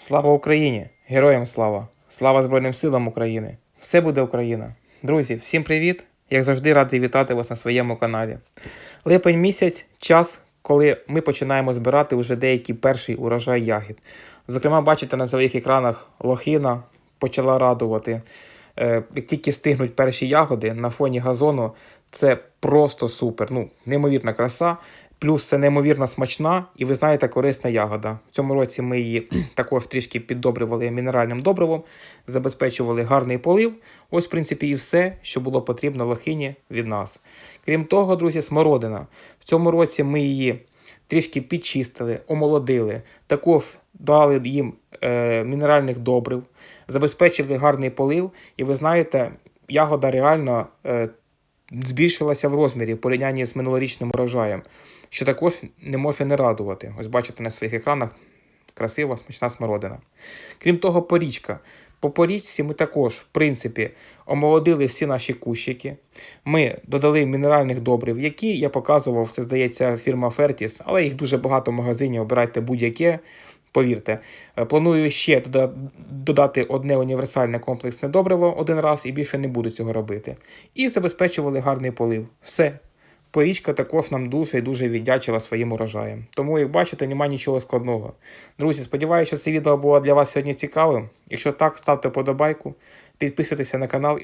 Слава Україні! Героям слава! Слава Збройним силам України! Все буде Україна! Друзі, всім привіт! Як завжди, радий вітати вас на своєму каналі. Липень місяць час, коли ми починаємо збирати вже деякий перший урожай ягід. Зокрема, бачите на своїх екранах лохина почала радувати. Е, Як тільки стигнуть перші ягоди на фоні газону, це просто супер. Ну, неймовірна краса. Плюс це неймовірно смачна і ви знаєте, корисна ягода. В цьому році ми її також трішки піддобрювали мінеральним добривом, забезпечували гарний полив. Ось, в принципі, і все, що було потрібно лохині від нас. Крім того, друзі, смородина. В цьому році ми її трішки підчистили, омолодили, також дали їм е, мінеральних добрив, забезпечили гарний полив, і ви знаєте, ягода реально е, збільшилася в розмірі в порівнянні з минулорічним урожаєм, що також не може не радувати. Ось бачите на своїх екранах красива, смачна смородина. Крім того, порічка. По порічці ми також, в принципі, омолодили всі наші кущики. Ми додали мінеральних добрив, які я показував, це здається, фірма Fertis, але їх дуже багато в магазині, обирайте будь-яке. Повірте, Е, планую ще додати одне універсальне комплексне добриво один раз і більше не буду цього робити. І забезпечували гарний полив. Все. Порічка також нам дуже і дуже віддячила своїм урожаєм. Тому, як бачите, немає нічого складного. Друзі, сподіваюся, що це відео було для вас сьогодні цікавим. Якщо так, ставте подобайку, підписуйтеся на канал